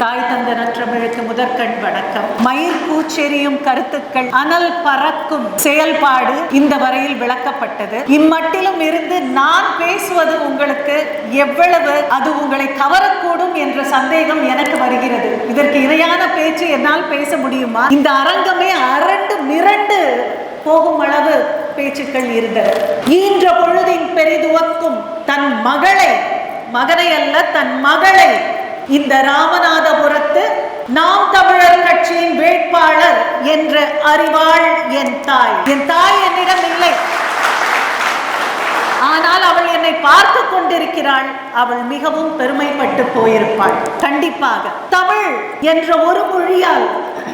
தாய் தந்த நற்றமிழுக்கு முதற்கண் வணக்கம். மயிர் பூச்செறியும் கருத்துக்கள் அனல் பறக்கும் செயல்பாடு இந்த வரையில் விளக்கப்பட்டது. இம்மட்டிலும் இருந்து நான் பேசுவது உங்களுக்கு எவ்வளவு அது உங்களை கவரக்கூடும் என்ற சந்தேகம் எனக்கு வருகிறது. இதற்கு இணையான பேச்சு என்னால் பேச முடியுமா? இந்த அரங்கமே அரண்டு மிரண்டு போகும் அளவு பேச்சுக்கள் இருந்தது. ஈன்ற பொழுதின் பெரிதுவக்கும் தன் மகளை மகனை அல்ல தன் மகளை இந்த ராமநாதபுரத்து நாம் தமிழர் கட்சியின் வேட்பாளர் என்ற அறிவாள் என் தாய். என் தாய் என்னிடம் இல்லை. ஆனால் அவள் என்னை பார்த்து கொண்டிருக்கிறாள். அவள் மிகவும் பெருமைப்பட்டு போயிருப்பாள். கண்டிப்பாக. தமிழ் என்ற ஒரு மொழியால்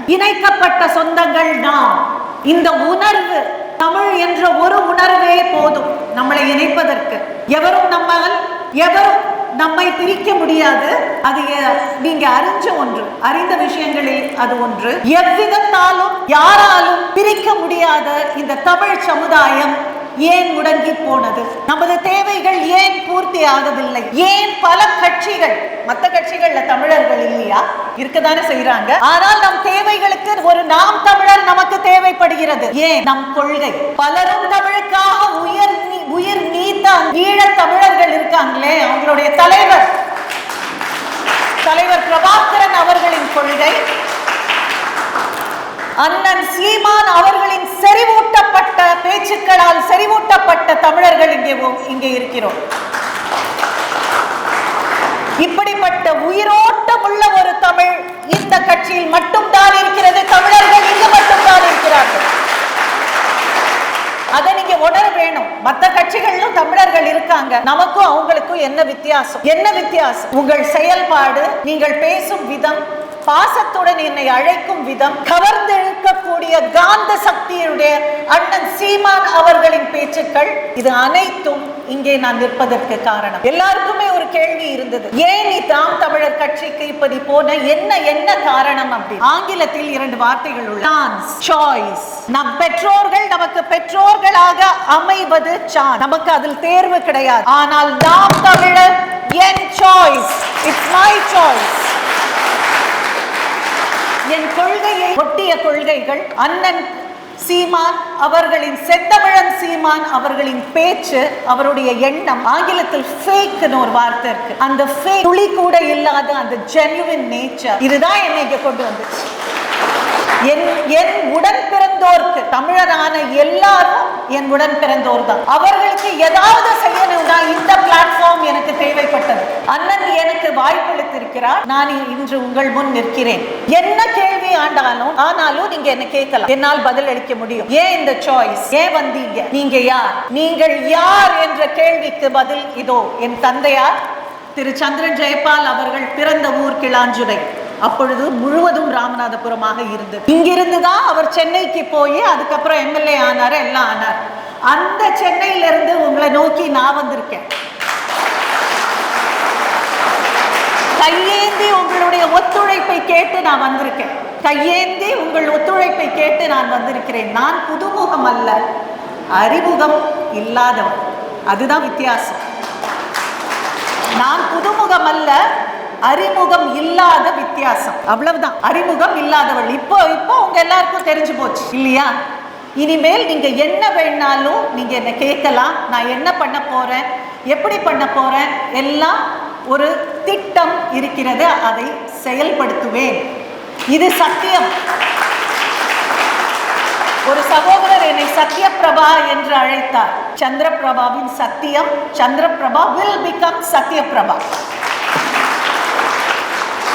இணைக்கப்பட்ட சொந்தங்கள் நாம். இந்த உணர்வு தமிழ் என்ற ஒரு உணர்வே போதும். நம்மளை இணைப்பதற்கு. எவரும் நம்மால் எவரும் நம்மை பிரிக்க முடியாது. அது நீங்க அறிஞ்ச ஒன்று. அறிந்த விஷயங்களில் அது ஒன்று. எவ்விதத்தாலும் யாராலும் பிரிக்க முடியாத இந்த தமிழ் சமுதாயம் ஏன் முடங்கி போனது? நமது தேவைகள் ஏன் பூர்த்தி ஆகவில்லை? ஏன் பல கட்சிகள் மத்த கட்சிகள்ல தமிழர்கள் இல்லையா? இருக்கதானே செய்யறாங்க ஆனால் நம் தேவைகளுக்கு ஒரு நாம் தமிழர் நமக்கு தேவைப்படுகிறது. ஏன்? நம் கொள்கை. பலரும் தமிழ் எங்களுடைய தலைவர். தலைவர் பிரபாகரன் அவர்களின் கொள்கை. அண்ணன் சீமான் அவர்களின் செறிவூட்டப்பட்ட பேச்சுக்களால் செறிவூட்டப்பட்ட தமிழர்கள் இங்கே இங்கே இருக்கிறோம். இப்படிப்பட்ட உயிரோட்டம் உள்ள ஒரு தமிழ் இந்த கட்சியில் மட்டும்தான் இருக்கிறது தமிழர்கள் இங்கு மட்டும்தான் இருக்கிறார்கள் அதை நீங்க உணர வேணும். மற்ற கட்சிகளிலும் தமிழர்கள் இருக்காங்க. நமக்கும் அவங்களுக்கும் என்ன வித்தியாசம்? என்ன வித்தியாசம்? உங்கள் செயல்பாடு நீங்கள் பேசும் விதம் பாசத்துடன் என்னை அழைக்கும் விதம் கவர்ந்தெழுக்கக்கூடிய காந்த சக்தியுடைய அண்ணன் சீமான் அவர்களின் பேச்சுக்கள் இது அனைத்தும் இங்கே நான் நிற்பதற்கு காரணம். எல்லாருக்குமே கேள்வி இருந்தது. ஏன் நீ தாம் தமிழர் கட்சிக்கு இப்படி போன? என்ன என்ன காரணம் அப்படி? ஆங்கிலத்தில் இரண்டு வார்த்தைகள் உள்ள சாய்ஸ் நம் பெற்றோர்கள் நமக்கு பெற்றோர்களாக அமைவது சான் நமக்கு அதில் தேர்வு கிடையாது. ஆனால் நாம் தமிழர் என் சாய்ஸ் இட்ஸ் மை சாய்ஸ் என் கொள்கையை ஒட்டிய கொள்கைகள் அண்ணன் சீமான் அவர்களின் செந்தமிழன் சீமான் அவர்களின் பேச்சு அவருடைய எண்ணம் ஆங்கிலத்தில் ஃபேக்னு ஒரு வார்த்தை இருக்கு. அந்த ஃபேக் துளி கூட இல்லாத அந்த ஜென்யூன் நேச்சர் இதுதான் என்னை இங்க கொண்டு வந்துச்சு. என் என் உடன் பிறந்தோருக்கு தமிழரான எல்லாரும் என் உடன் பிறந்தோர் தான். அவர்களுக்கு ஏதாவது செய்யணும்னா இந்த பிளாட்ஃபார்ம் எனக்கு தேவைப்பட்டது. அண்ணன் எனக்கு வாய்ப்பளித்திருக்கிறார். நான் இன்று உங்கள் முன் நிற்கிறேன். என்ன கேள்வி ஆண்டாலும் ஆனாலும் நீங்க என்ன கேட்கலாம். என்னால் பதில் அளிக்க முடியும். ஏன் இந்த சாய்ஸ் ஏன் வந்தீங்க? நீங்க யார்? நீங்கள் யார் என்ற கேள்விக்கு பதில் இதோ என் தந்தையார் திரு சந்திரன் ஜெயபால் அவர்கள் பிறந்த ஊர் கிளாஞ்சுரை அப்பொழுது முழுவதும் ராமநாதபுரமாக இருந்தது. இங்கிருந்து தான் அவர் சென்னைக்கு போய் அதுக்கப்புறம் எம்எல்ஏ ஆனார் எல்லாம் ஆனார். அந்த சென்னையில இருந்து உங்களை நோக்கி நான் வந்திருக்கேன். கையேந்தி உங்களுடைய ஒத்துழைப்பை கேட்டு நான் வந்திருக்கேன். கையேந்தி உங்கள் ஒத்துழைப்பை கேட்டு நான் வந்திருக்கிறேன். நான் புதுமுகம் அல்ல அறிமுகம் இல்லாதவன். அதுதான் வித்தியாசம். நான் புதுமுகம் அல்ல அறிமுகம் இல்லாத வித்தியாசம். அவ்வளவுதான். அறிமுகம் இல்லாதவள். இப்போ இப்போ உங்க எல்லாருக்கும் தெரிஞ்சு போச்சு இல்லையா? இனிமேல் நீங்க என்ன வேணாலும் நீங்க என்ன கேட்கலாம். நான் என்ன பண்ண போறேன்? எப்படி பண்ண போறேன்? எல்லாம் ஒரு திட்டம் இருக்கிறது அதை செயல்படுத்துவேன். இது சத்தியம். ஒரு சகோதரர் என்னை சத்யபிரபா என்று அழைத்தார். சந்திரபிரபாவின் சத்தியம் சந்திரபிரபா வில் பிகம் சத்யபிரபா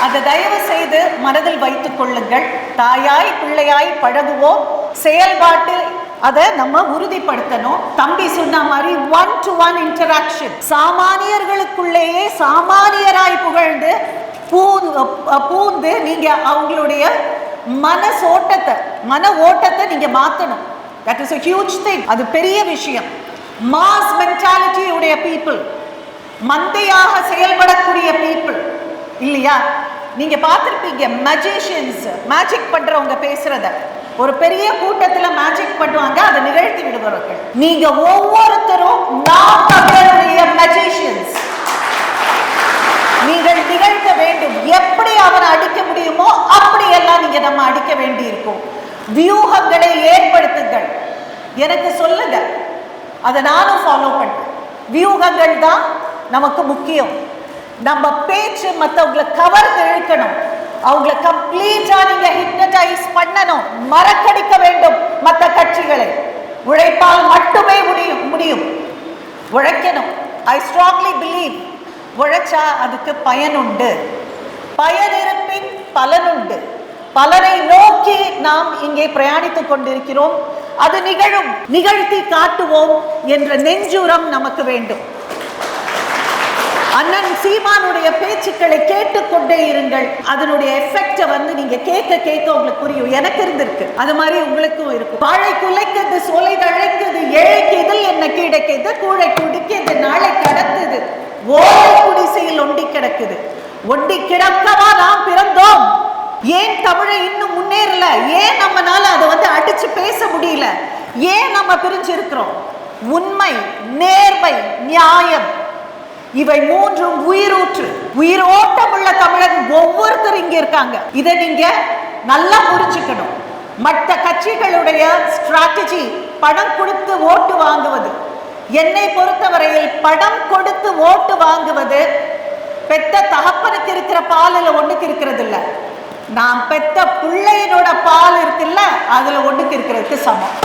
அதை தயவு செய்து மனதில் வைத்துக் கொள்ளுங்கள். தாயாய் பிள்ளையாய் பழகுவோம். செயல்பாட்டில் அதை நம்ம உறுதிப்படுத்தணும். தம்பி சொன்ன மாதிரி ஒன் டு ஒன் இன்டராக்ஷன் சாமானியர்களுக்குள்ளேயே சாமானியராய் புகழ்ந்து பூந்து பூந்து நீங்க அவங்களுடைய மனசோட்டத்தை மன ஓட்டத்தை நீங்க மாத்தணும். That is a huge thing அது பெரிய விஷயம். மாஸ் மென்டாலிட்டியுடைய பீப்புள் மந்தையாக செயல்படக்கூடிய பீப்புள் இல்லையா? நீங்க பார்த்துருப்பீங்க மேஜிஷியன்ஸ் மேஜிக் பண்றவங்க பேசுறத. ஒரு பெரிய கூட்டத்துல மேஜிக் பண்ணுவாங்க அதை நிகழ்த்தி விடுபவர்கள் நீங்க ஒவ்வொருத்தரும் நாம் தமிழருடைய மேஜிஷியன்ஸ் நீங்கள் நிகழ்த்த வேண்டும். எப்படி அவனை அடிக்க முடியுமோ அப்படியெல்லாம் நீங்க நம்ம அடிக்க வேண்டி இருக்கும் வியூகங்களை ஏற்படுத்துங்கள். எனக்கு சொல்லுங்க. அதை நானும் ஃபாலோ பண்றேன். வியூகங்கள் தான் நமக்கு முக்கியம். நம்ம பேச்சு மற்றவங்களை கவர்ந்து இழுக்கணும் அவங்கள கம்ப்ளீட்டா நீங்க ஹிப்னடைஸ் பண்ணணும். மறக்கடிக்க வேண்டும் மற்ற கட்சிகளை. உழைப்பால் மட்டுமே முடியும் முடியும். உழைக்கணும். ஐ ஸ்ட்ராங்லி பிலீவ் உழைச்சா அதுக்கு பயனுண்டு பயன் இருப்பின் பலனுண்டு பலனை நோக்கி நாம் இங்கே பிரயாணித்துக் கொண்டிருக்கிறோம். அது நிகழும். நிகழ்த்தி காட்டுவோம் என்ற நெஞ்சுரம் நமக்கு வேண்டும். அண்ணன் சீமானுடைய பேச்சுக்களை கேட்டுக்கொண்டே இருங்கள். அதனுடைய எஃபெக்ட வந்து நீங்க கேட்க கேட்க உங்களுக்கு புரியும். எனக்கு இருந்திருக்கு. அது மாதிரி உங்களுக்கும் இருக்கும். வாழை குலைக்குது சோலை தழைக்குது ஏழைக்கு இதில் என்ன கிடைக்குது கூழை குடிக்குது நாளை கடத்துது. ஓலை குடிசையில் ஒண்டி கிடக்குது. ஒண்டி கிடக்கவா நாம் பிறந்தோம்? ஏன் தமிழை இன்னும் முன்னேறல? ஏன் நம்மனால அதை வந்து அடிச்சு பேச முடியல? ஏன் நம்ம பிரிஞ்சு இருக்கிறோம் உண்மை நேர்மை நியாயம். இவை மூன்றும் உயிரூற்று உயிரோட்டம் உள்ள தமிழன் ஒவ்வொருத்தர் இங்க இருக்காங்க. இதை நீங்க நல்லா புரிஞ்சுக்கணும். மற்ற கட்சிகளுடைய ஸ்ட்ராட்டஜி பணம் கொடுத்து ஓட்டு வாங்குவது. என்னை பொறுத்தவரையில் பணம் கொடுத்து ஓட்டு வாங்குவது பெத்த தகப்பனுக்கு இருக்கிற பாலில் ஒன்றுக்கு இருக்கிறது இல்லை நான் பெத்த பிள்ளையினோட பால் இருக்குல்ல அதில் ஒன்றுக்கு இருக்கிறதுக்கு சமம்.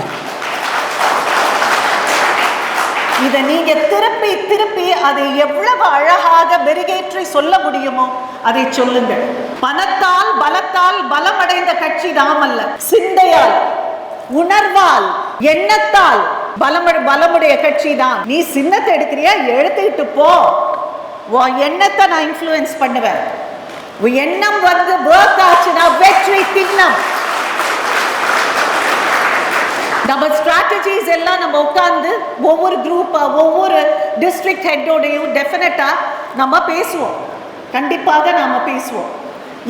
இதை நீங்க திருப்பி திருப்பி அதை எவ்வளவு அழகாக மெருகேற்றி சொல்ல முடியுமோ அதை சொல்லுங்கள். பணத்தால் பலத்தால் பலமடைந்த கட்சி நாம் அல்ல. சிந்தையால் உணர்வால் எண்ணத்தால் பலம பலமுடைய கட்சி தான். நீ சின்னத்தை எடுக்கிறியா? எடுத்துக்கிட்டு போ. உன் எண்ணத்தை நான் இன்ஃப்ளூயன்ஸ் பண்ணுவேன். எண்ணம் வந்து ஒர்க் ஆச்சுன்னா வெற்றி திண்ணம். நம்ம ஸ்ட்ராட்டஜிஸ் எல்லாம் நம்ம உட்காந்து ஒவ்வொரு குரூப்பாக ஒவ்வொரு டிஸ்ட்ரிக்ட் ஹெட்டோடையும் டெஃபினட்டாக நம்ம பேசுவோம். கண்டிப்பாக நாம் பேசுவோம்.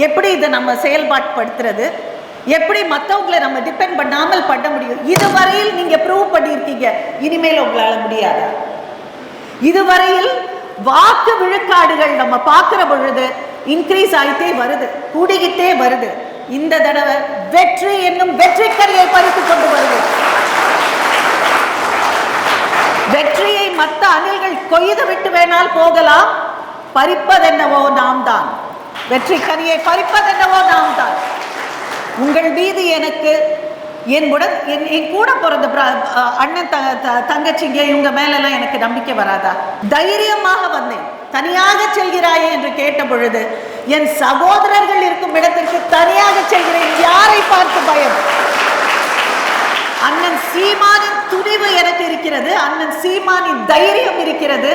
எப்படி இதை நம்ம செயல்பாட்டுப்படுத்துறது எப்படி மற்றவங்களை நம்ம டிபெண்ட் பண்ணாமல் பண்ண முடியும்? இதுவரையில் நீங்கள் ப்ரூவ் பண்ணியிருக்கீங்க. இனிமேல் உங்களால் முடியாது? இதுவரையில் வாக்கு விழுக்காடுகள் நம்ம பார்க்குற பொழுது இன்க்ரீஸ் ஆகிட்டே வருது. கூடிக்கிட்டே வருது. இந்த தடவை வெற்றி என்னும் வெற்றி கரியை பறித்து கொண்டு வருது. வெற்றியை மற்ற அணில்கள் கொய்து விட்டு வேணால் போகலாம். பறிப்பதென்னவோ நாம் தான் வெற்றி கனியை பறிப்பதென்னவோ நாம் தான் உங்கள் மீது எனக்கு என் உடன் என் என் கூட பிறந்த அண்ணன் த த- தங்கச்சிங்க இவங்க மேலெல்லாம் எனக்கு நம்பிக்கை வராதா? தைரியமாக வந்தேன். தனியாக செல்கிறாயே என்று கேட்ட பொழுது என் சகோதரர்கள் இருக்கும் இடத்திற்கு தனியாக செல்கிறேன். யாரை பார்த்து பயம்? அண்ணன் சீமானின் துணிவு எனக்கு இருக்கிறது அண்ணன் சீமானின் தைரியம் இருக்கிறது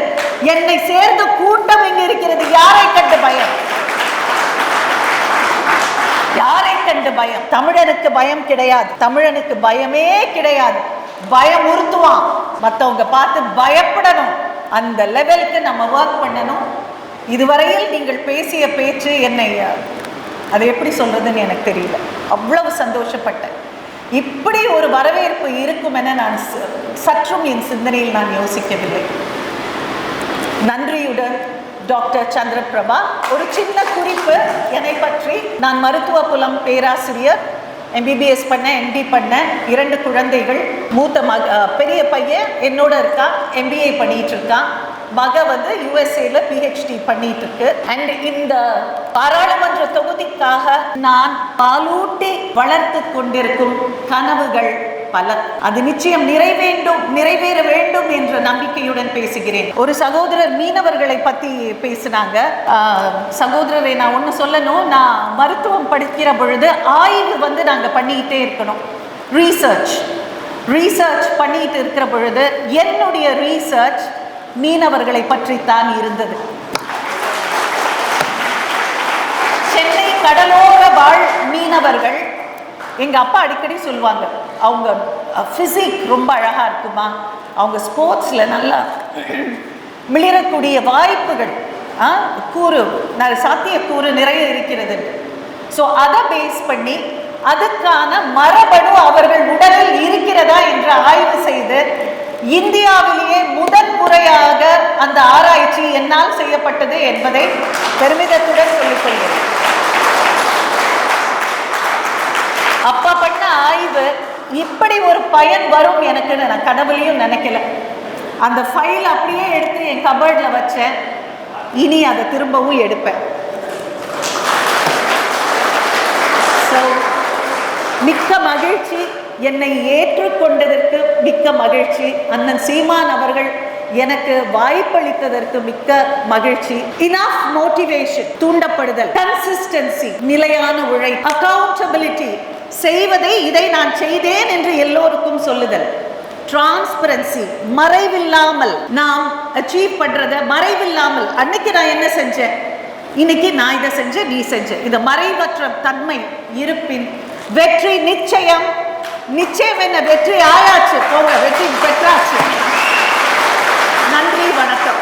என்னை சேர்ந்த கூட்டம் இங்கு இருக்கிறது யாரை கண்டு பயம்? யாரை கண்டு பயம்? தமிழனுக்கு பயம் கிடையாது தமிழனுக்கு பயமே கிடையாது. பயமுறுத்துவான் மற்றவங்க பார்த்து பயப்படணும். அந்த லெவலுக்கு நம்ம ஒர்க் பண்ணணும். இதுவரையில் நீங்கள் பேசிய பேச்சு என்னை அதை எப்படி சொல்றதுன்னு எனக்கு தெரியல. அவ்வளவு சந்தோஷப்பட்டேன். இப்படி ஒரு வரவேற்பு இருக்கும் என நான் ச- சற்றும் என் சிந்தனையில் நான் யோசிக்கவில்லை. நன்றியுடன் டாக்டர் சந்திரபிரபா. ஒரு சின்ன குறிப்பு என்னை பற்றி. நான் மருத்துவ புலம் பேராசிரியர் எம்பிபிஎஸ் பண்ணேன் எம்டி பண்ணேன் இரண்டு குழந்தைகள். மூத்த மக பெரிய பையன் என்னோட இருக்கான் எம்பிஏ பண்ணிட்டு இருக்கான். மக வந்து யூஎஸ்ஏல பிஹெச்டி பண்ணிட்டு இருக்கு அண்ட் இந்த பாராளுமன்ற தொகுதிக்காக நான் பாலூட்டி வளர்த்து கொண்டிருக்கும் கனவுகள் பல. அது நிச்சயம் நிறைவேண்டும் நிறைவேற வேண்டும் என்ற நம்பிக்கையுடன் பேசுகிறேன். ஒரு சகோதரர் மீனவர்களை பத்தி பேசினாங்க. சகோதரரை நான் ஒன்று சொல்லணும். நான் மருத்துவம் படிக்கிற பொழுது ஆய்வு வந்து நாங்கள் பண்ணிக்கிட்டே இருக்கணும். ரீசர்ச் ரீசர்ச் பண்ணிட்டு இருக்கிற பொழுது என்னுடைய ரீசர்ச் மீனவர்களை பற்றித்தான் இருந்தது. சென்னை கடலோர வாழ் மீனவர்கள் எங்க அப்பா அடிக்கடி சொல்லுவாங்க அவங்க ஃபிசிக் ரொம்ப அழகா இருக்குமா? அவங்க ஸ்போர்ட்ஸ்ல நல்லா மிளிரக்கூடிய வாய்ப்புகள் ஆ, கூறு ந- சாத்தியக்கூறு நிறைய இருக்கிறது. ஸோ அதை பேஸ் பண்ணி அதுக்கான மரபணு அவர்கள் உடலில் இருக்கிறதா என்று ஆய்வு செய்து இந்தியாவிலேயே முதன் முறையாக அந்த ஆராய்ச்சி என்னால் செய்யப்பட்டது என்பதை பெருமிதத்துடன் சொல்லிக்கொள்கிறேன் அப்பா பண்ண ஆய்வு இப்படி ஒரு பயன் வரும் எனக்குன்னு நான் கனவுலையும் நினைக்கல. அந்த ஃபைல் அப்படியே எடுத்து என் கபர்டில் வச்சேன். இனி அதை திரும்பவும் எடுப்பேன். ஸோ மிக்க மகிழ்ச்சி. என்னை ஏற்றுக்கொண்டதற்கு மிக்க மகிழ்ச்சி. அண்ணன் சீமான் அவர்கள் எனக்கு வாய்ப்பளித்ததற்கு மிக்க மகிழ்ச்சி. இனஃப் மோட்டிவேஷன் தூண்டப்படுதல் கன்சிஸ்டன்சி நிலையான உழை அக்கௌண்டபிலிட்டி செய்வதை இதை நான் செய்தேன் என்று எல்லோருக்கும் சொல்லுதல். டிரான்ஸ்பரன்சி மறைவில்லாமல் நாம் அச்சீவ் பண்றத மறைவில்லாமல் அன்னைக்கு நான் என்ன செஞ்சேன்? இன்னைக்கு நான் இதை செஞ்சேன் நீ செஞ்ச. இந்த மறைவற்ற தன்மை இருப்பின் வெற்றி நிச்சயம். நிச்சயம் என்ன வெற்றி ஆயாச்சு போங்க வெற்றி பெற்றாச்சு. நன்றி வணக்கம்.